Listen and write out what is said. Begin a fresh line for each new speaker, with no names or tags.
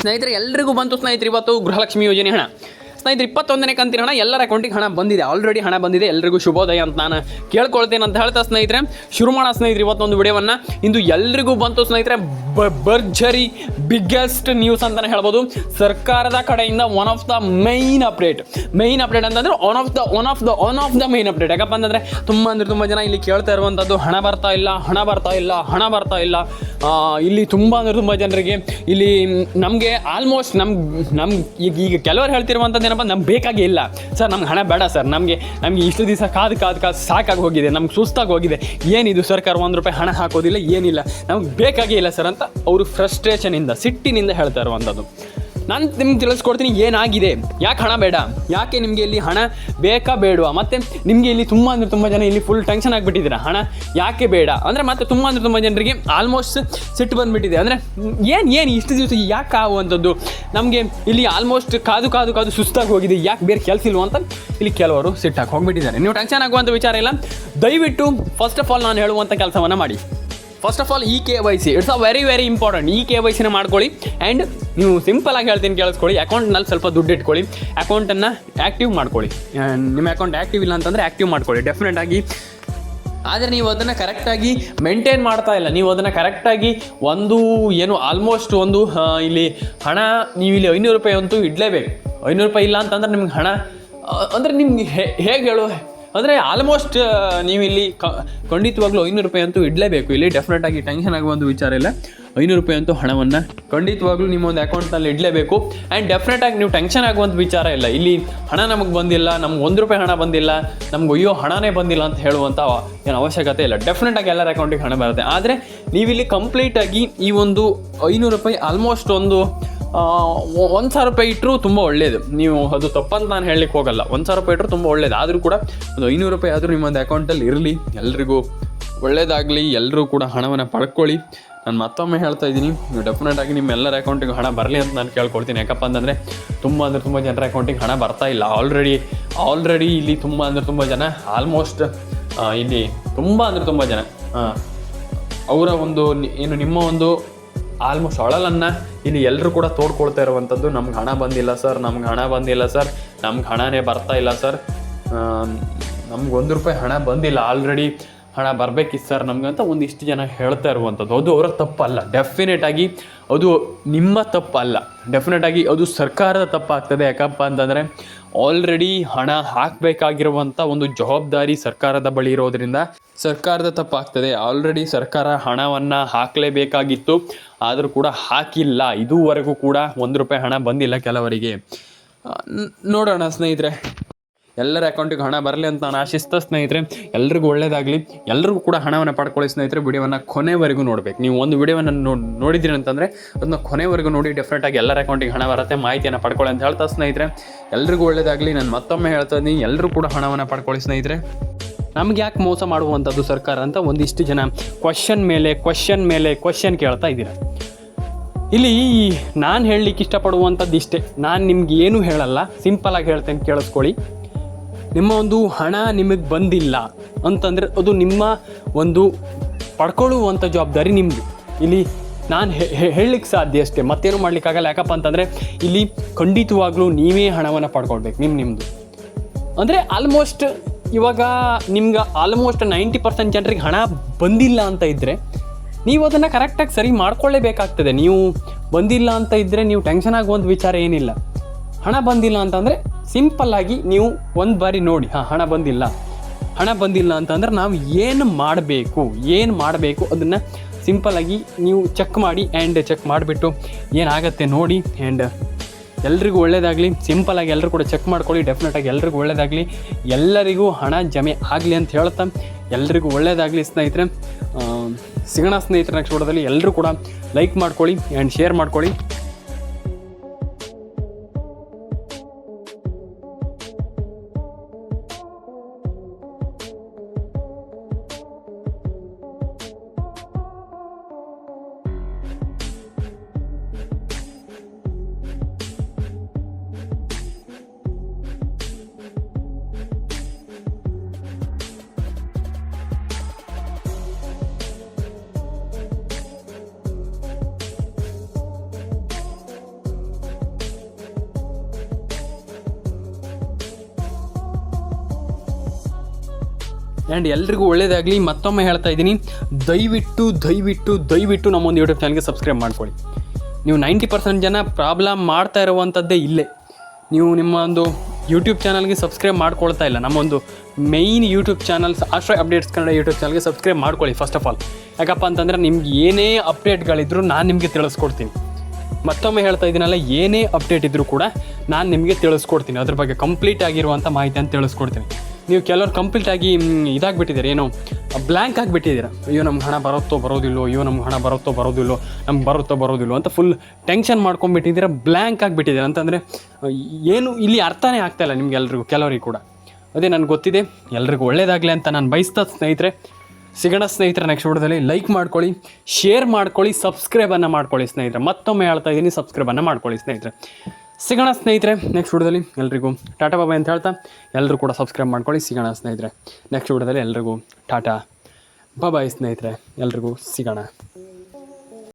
ಸ್ನೇಹಿತರೆ ಎಲ್ರಿಗೂ ಬಂತು ಸ್ನೇಹಿತರೆ ಇವತ್ತು ಗೃಹಲಕ್ಷ್ಮಿ ಯೋಜನೆ ಹಣ. ಸ್ನೇಹಿತರೆ ಇಪ್ಪತ್ತೊಂದನೇ ಕಂತಿನ ಹಣ ಎಲ್ಲರ ಅಕೌಂಟಿಗೆ ಹಣ ಬಂದಿದೆ. ಆಲ್ರೆಡಿ ಹಣ ಬಂದಿದೆ. ಎಲ್ಲರಿಗೂ ಶುಭೋದಯ ಅಂತ ನಾನು ಕೇಳ್ಕೊಳ್ತೇನೆ ಅಂತ ಹೇಳ್ತಾ ಸ್ನೇಹಿತರೆ. ಶುರು ಮಾಡೋ ಸ್ನೇಹಿತರೆ ಇವತ್ತೊಂದು ವಿಡಿಯೋವನ್ನು. ಇಂದು ಎಲ್ರಿಗೂ ಬಂತು ಸ್ನೇಹಿತರೆ, ಬ- ಭರ್ಜರಿ ಬಿಗ್ಗೆಸ್ಟ್ ನ್ಯೂಸ್ ಅಂತಲೇ ಹೇಳ್ಬೋದು. ಸರ್ಕಾರದ ಕಡೆಯಿಂದ one of the main update main update ಅಂತಂದ್ರೆ one of the one of the one of the main update ಯಾಕಪ್ಪ ಅಂತಂದರೆ ತುಂಬ ಅಂದ್ರೆ ತುಂಬ ಜನ ಇಲ್ಲಿ ಕೇಳ್ತಾ ಇರುವಂಥದ್ದು ಹಣ ಬರ್ತಾ ಇಲ್ಲ, ಹಣ ಬರ್ತಾ ಇಲ್ಲ, ಹಣ ಬರ್ತಾ ಇಲ್ಲ. ಇಲ್ಲಿ ತುಂಬ ಅಂದ್ರೆ ತುಂಬ ಜನರಿಗೆ ಇಲ್ಲಿ ನಮಗೆ ಆಲ್ಮೋಸ್ಟ್ ನಮ್ಗೆ ನಮ್ಗೆ ಈಗ ಈಗ ಕೆಲವರು ಹೇಳ್ತಿರುವಂಥದ್ದು ನಮ್ಗೆ ಬೇಕಾಗೇ ಇಲ್ಲ. ಸರ್, ನಮ್ಗೆ ಹಣ ಬೇಡ ಸರ್. ನಮಗೆ ನಮಗೆ ಇಷ್ಟು ದಿವಸ ಕಾದು ಕಾದು ಕಾದು ಸಾಕಾಗಿ ಹೋಗಿದೆ. ನಮ್ಗೆ ಸುಸ್ತಾಗಿ ಹೋಗಿದೆ. ಏನಿದು ಸರ್ಕಾರ ಒಂದು ರೂಪಾಯಿ ಹಣ ಹಾಕೋದಿಲ್ಲ, ಏನಿಲ್ಲ. ನಮ್ಗೆ ಬೇಕಾಗೇ ಇಲ್ಲ ಸರ್ ಅಂತ ಅವರು ಫ್ರಸ್ಟ್ರೇಷನಿಂದ ಸಿಟ್ಟಿನಿಂದ ಹೇಳ್ತಾ ಇರುವಂಥದ್ದು ನಾನು ನಿಮ್ಗೆ ತಿಳಿಸ್ಕೊಡ್ತೀನಿ ಏನಾಗಿದೆ. ಯಾಕೆ ಹಣ ಬೇಡ? ಯಾಕೆ ನಿಮಗೆ ಇಲ್ಲಿ ಹಣ ಬೇಕಾ ಬೇಡವಾ? ಮತ್ತು ನಿಮಗೆ ಇಲ್ಲಿ ತುಂಬ ಅಂದರೆ ತುಂಬ ಜನ ಇಲ್ಲಿ ಫುಲ್ ಟೆನ್ಷನ್ ಆಗಿಬಿಟ್ಟಿದ್ದೀರಾ? ಹಣ ಯಾಕೆ ಬೇಡ? ಅಂದರೆ ಮತ್ತೆ ತುಂಬ ಅಂದರೆ ತುಂಬ ಜನರಿಗೆ ಆಲ್ಮೋಸ್ಟ್ ಸಿಟ್ಟು ಬಂದುಬಿಟ್ಟಿದೆ. ಅಂದರೆ ಏನು ಏನು ಇಷ್ಟು ದಿವಸ ಯಾಕೆ ಆಗುವಂಥದ್ದು? ನಮಗೆ ಇಲ್ಲಿ ಆಲ್ಮೋಸ್ಟ್ ಕಾದು ಕಾದು ಕಾದು ಸುಸ್ತಾಗಿ ಹೋಗಿದೆ. ಯಾಕೆ ಬೇರೆ ಕೆಲಸ ಇಲ್ವ ಅಂತ ಇಲ್ಲಿ ಕೆಲವರು ಸಿಟ್ಟಾಗಿ ಹೋಗಿಬಿಟ್ಟಿದ್ದಾರೆ. ನೀವು ಟೆನ್ಷನ್ ಆಗುವಂಥ ವಿಚಾರ ಇಲ್ಲ. ದಯವಿಟ್ಟು ಫಸ್ಟ್ ಆಫ್ ಆಲ್ ನಾನು ಹೇಳುವಂಥ ಕೆಲಸವನ್ನು ಮಾಡಿ. First of all E K Y C it's a very very important E K Y ಸಿನ ಮಾಡ್ಕೊಳ್ಳಿ. ಆ್ಯಂಡ್ ನೀವು ಸಿಂಪಲ್ ಆಗಿ ಹೇಳ್ತೀನಿ ಕೇಳಿಸ್ಕೊಳ್ಳಿ. ಅಕೌಂಟ್ನಲ್ಲಿ ಸ್ವಲ್ಪ ದುಡ್ಡು ಇಟ್ಕೊಳ್ಳಿ. ಅಕೌಂಟನ್ನು ಆ್ಯಕ್ಟಿವ್ ಮಾಡ್ಕೊಳ್ಳಿ. ನಿಮ್ಮ ಅಕೌಂಟ್ ಆ್ಯಕ್ಟಿವ್ ಇಲ್ಲ ಅಂತಂದರೆ ಆ್ಯಕ್ಟಿವ್ ಮಾಡ್ಕೊಳ್ಳಿ. ಡೆಫಿನೆಟ್ ಆಗಿ. ಆದರೆ ನೀವು ಅದನ್ನು ಕರೆಕ್ಟಾಗಿ ಮೇಂಟೈನ್ ಮಾಡ್ತಾ ಇಲ್ಲ. ನೀವು ಅದನ್ನು ಕರೆಕ್ಟಾಗಿ ಒಂದು ಏನು ಆಲ್ಮೋಸ್ಟ್ ಒಂದು ಇಲ್ಲಿ ಹಣ ನೀವು ಇಲ್ಲಿ ಐನೂರು ರೂಪಾಯಿ ಅಂತೂ ಇಡಲೇಬೇಕು. ಐನೂರು ರೂಪಾಯಿ ಇಲ್ಲ ಅಂತಂದ್ರೆ ನಿಮ್ಗೆ ಹಣ ಅಂದರೆ ನಿಮ್ಗೆ ಹೇಗೆ ಹೇಳು? ಅಂದರೆ ಆಲ್ಮೋಸ್ಟ್ ನೀವು ಇಲ್ಲಿ ಖಂಡಿತವಾಗ್ಲೂ ಐನೂರು ರೂಪಾಯಿ ಅಂತೂ ಇಡಲೇಬೇಕು. ಇಲ್ಲಿ ಡೆಫಿನೆಟ್ ಆಗಿ ಟೆನ್ಷನ್ ಆಗುವ ಒಂದು ವಿಚಾರ ಇಲ್ಲ. ಐನೂರು ರೂಪಾಯಿ ಅಂತೂ ಹಣವನ್ನು ಖಂಡಿತವಾಗ್ಲೂ ನಿಮ್ಮ ಒಂದು ಅಕೌಂಟ್ನಲ್ಲಿ ಇಡಲೇಬೇಕು. ಆ್ಯಂಡ್ ಡೆಫಿನೆಟ್ ಆಗಿ ನೀವು ಟೆನ್ಷನ್ ಆಗುವಂಥ ವಿಚಾರ ಇಲ್ಲ. ಇಲ್ಲಿ ಹಣ ನಮಗೆ ಬಂದಿಲ್ಲ, ನಮ್ಗೆ ಒಂದು ರೂಪಾಯಿ ಹಣ ಬಂದಿಲ್ಲ, ನಮ್ಗೆ ಅಯ್ಯೋ ಹಣನೇ ಬಂದಿಲ್ಲ ಅಂತ ಹೇಳುವಂಥ ಏನು ಅವಶ್ಯಕತೆ ಇಲ್ಲ. ಡೆಫಿನೆಟ್ ಆಗಿ ಎಲ್ಲರ ಅಕೌಂಟಿಗೆ ಹಣ ಬರುತ್ತೆ. ಆದರೆ ನೀವಿಲ್ಲಿ ಕಂಪ್ಲೀಟಾಗಿ ಈ ಒಂದು ಐನೂರು ರೂಪಾಯಿ ಆಲ್ಮೋಸ್ಟ್ ಒಂದು ಒಂದು ಸಾವಿರ ರೂಪಾಯಿ ಇಟ್ಟರು ತುಂಬ ಒಳ್ಳೆಯದು ನೀವು ಅದು ತಪ್ಪಂತ ನಾನು ಹೇಳಲಿಕ್ಕೆ ಹೋಗಲ್ಲ. ಒಂದು ಸಾವಿರ ರೂಪಾಯಿ ಇಟ್ಟರು ತುಂಬ ಒಳ್ಳೇದು. ಆದರೂ ಕೂಡ ಒಂದು ಐನೂರು ರೂಪಾಯಿ ಆದರೂ ನಿಮ್ಮೊಂದು ಅಕೌಂಟಲ್ಲಿ ಇರಲಿ. ಎಲ್ರಿಗೂ ಒಳ್ಳೇದಾಗಲಿ. ಎಲ್ಲರೂ ಕೂಡ ಹಣವನ್ನು ಪಡ್ಕೊಳ್ಳಿ. ನಾನು ಮತ್ತೊಮ್ಮೆ ಹೇಳ್ತಾ ಇದ್ದೀನಿ. ನೀವು ಡೆಫಿನೆಟ್ ಆಗಿ ನಿಮ್ಮ ಎಲ್ಲರ ಅಕೌಂಟಿಗೆ ಹಣ ಬರಲಿ ಅಂತ ನಾನು ಕೇಳ್ಕೊಳ್ತೀನಿ. ಯಾಕಪ್ಪ ಅಂತಂದರೆ ತುಂಬ ಅಂದರೆ ತುಂಬ ಜನರ ಅಕೌಂಟಿಗೆ ಹಣ ಬರ್ತಾ ಇಲ್ಲ. ಆಲ್ರೆಡಿ ಆಲ್ರೆಡಿ ಇಲ್ಲಿ ತುಂಬ ಅಂದರೆ ತುಂಬ ಜನ ಆಲ್ಮೋಸ್ಟ್ ಇಲ್ಲಿ ತುಂಬ ಅಂದರೆ ತುಂಬ ಜನ. ಅವರ ಒಂದು ಏನು ನಿಮ್ಮ ಒಂದು ಆಲ್ಮೋಸ್ಟ್ ಅಳಲನ್ನು ಇಲ್ಲಿ ಎಲ್ಲರೂ ಕೂಡ ತೋಡ್ಕೊಳ್ತಾ ಇರುವಂಥದ್ದು. ನಮ್ಗೆ ಹಣ ಬಂದಿಲ್ಲ ಸರ್ ನಮ್ಗೆ ಹಣ ಬಂದಿಲ್ಲ ಸರ್ ನಮ್ಗೆ ಹಣನೇ ಬರ್ತಾ ಇಲ್ಲ ಸರ್ ನಮ್ಗೆ ಒಂದು ರೂಪಾಯಿ ಹಣ ಬಂದಿಲ್ಲ ಆಲ್ರೆಡಿ ಹಣ ಬರಬೇಕಿತ್ತು ಸರ್ ನಮಗಂತ ಒಂದಿಷ್ಟು ಜನ ಹೇಳ್ತಾ ಇರುವಂಥದ್ದು. ಅದು ಅವರ ತಪ್ಪಲ್ಲ. ಡೆಫಿನೆಟ್ ಆಗಿ ಅದು ನಿಮ್ಮ ತಪ್ಪಲ್ಲ. ಡೆಫಿನೆಟ್ ಆಗಿ ಅದು ಸರ್ಕಾರದ ತಪ್ಪಾಗ್ತದೆ. ಯಾಕಪ್ಪ ಅಂತಂದರೆ ಆಲ್ರೆಡಿ ಹಣ ಹಾಕಬೇಕಾಗಿರುವಂಥ ಒಂದು ಜವಾಬ್ದಾರಿ ಸರ್ಕಾರದ ಬಳಿ ಇರೋದ್ರಿಂದ ಸರ್ಕಾರದ ತಪ್ಪಾಗ್ತದೆ. ಆಲ್ರೆಡಿ ಸರ್ಕಾರ ಹಣವನ್ನು ಹಾಕಲೇಬೇಕಾಗಿತ್ತು. ಆದರೂ ಕೂಡ ಹಾಕಿಲ್ಲ. ಇದುವರೆಗೂ ಕೂಡ ಒಂದು ರೂಪಾಯಿ ಹಣ ಬಂದಿಲ್ಲ ಕೆಲವರಿಗೆ. ನೋಡೋಣ ಸ್ನೇಹಿತರೆ. ಎಲ್ಲರ ಅಕೌಂಟಿಗೆ ಹಣ ಬರಲಿ ಅಂತ ನಾನು ಆಶಿಸ್ತಾ ಸ್ನೇಹಿತರೆ, ಎಲ್ರಿಗೂ ಒಳ್ಳೇದಾಗಲಿ. ಎಲ್ರಿಗೂ ಕೂಡ ಹಣವನ್ನು ಪಡ್ಕೊಳ್ಳಿ ಸ್ನೇಹಿತರೆ, ವಿಡಿಯೋವನ್ನು ಕೊನೆವರೆಗೂ ನೋಡಬೇಕು. ನೀವು ಒಂದು ವಿಡಿಯೋವನ್ನು ನೋಡಿದ್ರಿ ಅಂತಂದರೆ, ಅದನ್ನ ಕೊನೆವರೆಗೂ ನೋಡಿ ಡೆಫಿನೆಟಾಗಿ ಎಲ್ಲರ ಅಕೌಂಟಿಗೆ ಹಣ ಬರುತ್ತೆ, ಮಾಹಿತಿಯನ್ನು ಪಡ್ಕೊಳ್ಳಿ ಅಂತ ಹೇಳ್ತಾ ಸ್ನೇಹಿತರೆ. ಎಲ್ರಿಗೂ ಒಳ್ಳೇದಾಗಲಿ, ನಾನು ಮತ್ತೊಮ್ಮೆ ಹೇಳ್ತಾ ಇದ್ದೀನಿ ಎಲ್ಲರೂ ಕೂಡ ಹಣವನ್ನು ಪಡ್ಕೊಳ್ಳಿ ಸ್ನೇಹಿತರೆ. ನಮ್ಗೆ ಯಾಕೆ ಮೋಸ ಮಾಡುವಂಥದ್ದು ಸರ್ಕಾರ ಅಂತ ಒಂದಿಷ್ಟು ಜನ ಕ್ವಶನ್ ಮೇಲೆ ಕ್ವಶನ್ ಮೇಲೆ ಕ್ವಶನ್ ಕೇಳ್ತಾ ಇದ್ದೀರಾ. ಇಲ್ಲಿ ನಾನು ಹೇಳಲಿಕ್ಕೆ ಇಷ್ಟಪಡುವಂಥದ್ದು ಇಷ್ಟೇ ನಾನು ನಿಮ್ಗೆ ಏನೂ ಹೇಳಲ್ಲ ಸಿಂಪಲಾಗಿ ಹೇಳ್ತೇನೆ, ಕೇಳಿಸ್ಕೊಳ್ಳಿ. ನಿಮ್ಮ ಒಂದು ಹಣ ನಿಮಗೆ ಬಂದಿಲ್ಲ ಅಂತಂದರೆ ಅದು ನಿಮ್ಮ ಒಂದು ಪಡ್ಕೊಳ್ಳುವಂಥ ಜವಾಬ್ದಾರಿ ನಿಮ್ಮದು ಇಲ್ಲಿ ನಾನು ಹೇಳಲಿಕ್ಕೆ ಸಾಧ್ಯ ಅಷ್ಟೇ. ಮತ್ತೇನು ಮಾಡಲಿಕ್ಕಾಗಲ್ಲ? ಯಾಕಪ್ಪ ಅಂತಂದರೆ ಇಲ್ಲಿ ಖಂಡಿತವಾಗ್ಲೂ ನೀವೇ ಹಣವನ್ನು ಪಡ್ಕೊಳ್ಬೇಕು ನಿಮ್ಮ ನಿಮ್ಮದು ಅಂದರೆ ಆಲ್ಮೋಸ್ಟ್ ಇವಾಗ ನಿಮ್ಗೆ ಆಲ್ಮೋಸ್ಟ್ ನೈಂಟಿ ಪರ್ಸೆಂಟ್ ಜನರಿಗೆ ಹಣ ಬಂದಿಲ್ಲ ಅಂತ ಇದ್ದರೆ ನೀವು ಅದನ್ನು ಕರೆಕ್ಟಾಗಿ ಸರಿ ಮಾಡ್ಕೊಳ್ಳೇಬೇಕಾಗ್ತದೆ. ನೀವು ಬಂದಿಲ್ಲ ಅಂತ ಇದ್ದರೆ ನೀವು ಟೆನ್ಷನ್ ಆಗುವಂಥ ವಿಚಾರ ಏನಿಲ್ಲ. ಹಣ ಬಂದಿಲ್ಲ ಅಂತಂದರೆ ಸಿಂಪಲ್ಲಾಗಿ ನೀವು ಒಂದು ಬಾರಿ ನೋಡಿ, ಹಾಂ, ಹಣ ಬಂದಿಲ್ಲ. ಹಣ ಬಂದಿಲ್ಲ ಅಂತಂದ್ರೆ ನಾವು ಏನು ಮಾಡಬೇಕು ಏನು ಮಾಡಬೇಕು ಅದನ್ನು ಸಿಂಪಲ್ಲಾಗಿ ನೀವು ಚೆಕ್ ಮಾಡಿ ಆ್ಯಂಡ್ ಚೆಕ್ ಮಾಡಿಬಿಟ್ಟು ಏನಾಗತ್ತೆ ನೋಡಿ ಆ್ಯಂಡ್ ಎಲ್ರಿಗೂ ಒಳ್ಳೇದಾಗಲಿ. ಸಿಂಪಲಾಗಿ ಎಲ್ಲರೂ ಕೂಡ ಚೆಕ್ ಮಾಡ್ಕೊಳ್ಳಿ ಡೆಫಿನೆಟಾಗಿ ಎಲ್ರಿಗೂ ಒಳ್ಳೇದಾಗಲಿ. ಎಲ್ಲರಿಗೂ ಹಣ ಜಮೆ ಆಗಲಿ ಅಂತ ಹೇಳ್ತಾ ಎಲ್ರಿಗೂ ಒಳ್ಳೇದಾಗಲಿ ಸ್ನೇಹಿತರೆ. ಸಿಗೋಣ ಸ್ನೇಹಿತರ ನೆಕ್ಸ್ಟ್ ಎಲ್ಲರೂ ಕೂಡ ಲೈಕ್ ಮಾಡ್ಕೊಳ್ಳಿ ಆ್ಯಂಡ್ ಶೇರ್ ಮಾಡ್ಕೊಳ್ಳಿ. ಆ್ಯಂಡ್ ಎಲ್ರಿಗೂ ಒಳ್ಳೇದಾಗಲಿ. ಮತ್ತೊಮ್ಮೆ ಹೇಳ್ತಾ ಇದ್ದೀನಿ. ದಯವಿಟ್ಟು ದಯವಿಟ್ಟು ದಯವಿಟ್ಟು ನಮ್ಮೊಂದು ಯೂಟ್ಯೂಬ್ ಚಾನಲ್ಗೆ ಸಬ್ಸ್ಕ್ರೈಬ್ ಮಾಡ್ಕೊಳ್ಳಿ. ನೀವು ನೈಂಟಿ ಪರ್ಸೆಂಟ್ ಜನ ಪ್ರಾಬ್ಲಮ್ ಮಾಡ್ತಾ ಇರುವಂಥದ್ದೇ ಇಲ್ಲೇ. ನೀವು ನಿಮ್ಮ ಒಂದು ಯೂಟ್ಯೂಬ್ ಚಾನಲ್ಗೆ ಸಬ್ಸ್ಕ್ರೈಬ್ ಮಾಡ್ಕೊಳ್ತಾ ಇಲ್ಲ. ನಮ್ಮೊಂದು main YouTube channels Ashraya updates Kannada YouTube ಚಾನಲ್ಗೆ ಸಬ್ಸ್ಕ್ರೈಬ್ ಮಾಡ್ಕೊಳ್ಳಿ ಫಸ್ಟ್ ಆಫ್ ಆಲ್ ಯಾಕಪ್ಪ ಅಂತಂದರೆ ನಿಮ್ಗೆ ಏನೇ ಅಪ್ಡೇಟ್ಗಳಿದ್ರು ನಾನು ನಿಮಗೆ ತಿಳಿಸ್ಕೊಡ್ತೀನಿ. ಮತ್ತೊಮ್ಮೆ ಹೇಳ್ತಾ ಇದ್ದೀನಲ್ಲ, ಏನೇ ಅಪ್ಡೇಟ್ ಇದ್ದರೂ ಕೂಡ ನಾನು ನಿಮಗೆ ತಿಳಿಸ್ಕೊಡ್ತೀನಿ. ಅದ್ರ ಬಗ್ಗೆ ಕಂಪ್ಲೀಟ್ ಆಗಿರುವಂಥ ಮಾಹಿತಿಯನ್ನು ತಿಳಿಸ್ಕೊಡ್ತೀನಿ. ನೀವು ಕೆಲವರು ಕಂಪ್ಲೀಟ್ ಆಗಿ ಇದಾಗಿಬಿಟ್ಟಿದ್ದೀರಿ. ಏನೋ ಬ್ಲ್ಯಾಂಕ್ ಆಗಿಬಿಟ್ಟಿದ್ದೀರಾ. ಅಯ್ಯೋ, ನಮ್ಗೆ ಹಣ ಬರುತ್ತೋ ಬರೋದಿಲ್ಲೋ ಅಯ್ಯೋ, ನಮ್ಗೆ ಹಣ ಬರುತ್ತೋ ಬರೋದಿಲ್ಲೋ ನಮ್ಗೆ ಬರುತ್ತೋ ಬರೋದಿಲ್ಲೋ ಅಂತ ಫುಲ್ ಟೆನ್ಷನ್ ಮಾಡ್ಕೊಂಡ್ಬಿಟ್ಟಿದ್ದೀರಾ ಬ್ಲ್ಯಾಂಕ್ ಆಗಿಬಿಟ್ಟಿದ್ದೀರಾ. ಅಂತಂದರೆ, ಏನು, ಇಲ್ಲಿ ಅರ್ಥನೇ ಆಗ್ತಾಯಿಲ್ಲ ನಿಮ್ಗೆ ಎಲ್ರಿಗೂ, ಕೆಲವರಿಗೆ ಕೂಡ. ಅದೇ ನನಗೆ ಗೊತ್ತಿದೆ, ಎಲ್ರಿಗೂ ಒಳ್ಳೇದಾಗಲಿ ಅಂತ ನಾನು ಬಯಸ್ತಾ ಸ್ನೇಹಿತರೆ. ಸಿಗೋಣ ಸ್ನೇಹಿತರೆ ನೆಕ್ಸ್ಟ್ ವಿಡಿಯೋದಲ್ಲಿ ಲೈಕ್ ಮಾಡ್ಕೊಳ್ಳಿ ಶೇರ್ ಮಾಡ್ಕೊಳ್ಳಿ ಸಬ್ಸ್ಕ್ರೈಬನ್ನು ಮಾಡ್ಕೊಳ್ಳಿ ಸ್ನೇಹಿತರೆ. ಮತ್ತೊಮ್ಮೆ ಹೇಳ್ತಾ ಇದ್ದೀನಿ ಸಬ್ಸ್ಕ್ರೈಬನ್ನು ಮಾಡ್ಕೊಳ್ಳಿ ಸ್ನೇಹಿತರೆ. ಸಿಗೋಣ ಸ್ನೇಹಿತರೆ ನೆಕ್ಸ್ಟ್ ವಿಡಿಯೋದಲ್ಲಿ ಎಲ್ರಿಗೂ ಟಾಟಾ ಬಾಬಾ ಅಂತ ಹೇಳ್ತಾ ಎಲ್ಲರೂ ಕೂಡ ಸಬ್ಸ್ಕ್ರೈಬ್ ಮಾಡ್ಕೊಳ್ಳಿ, ಸಿಗೋಣ ಸ್ನೇಹಿತರೆ. ನೆಕ್ಸ್ಟ್ ವಿಡಿಯೋದಲ್ಲಿ ಎಲ್ರಿಗೂ ಟಾಟಾ ಬಾಬಾಯ್ ಸ್ನೇಹಿತರೆ, ಎಲ್ರಿಗೂ ಸಿಗೋಣ.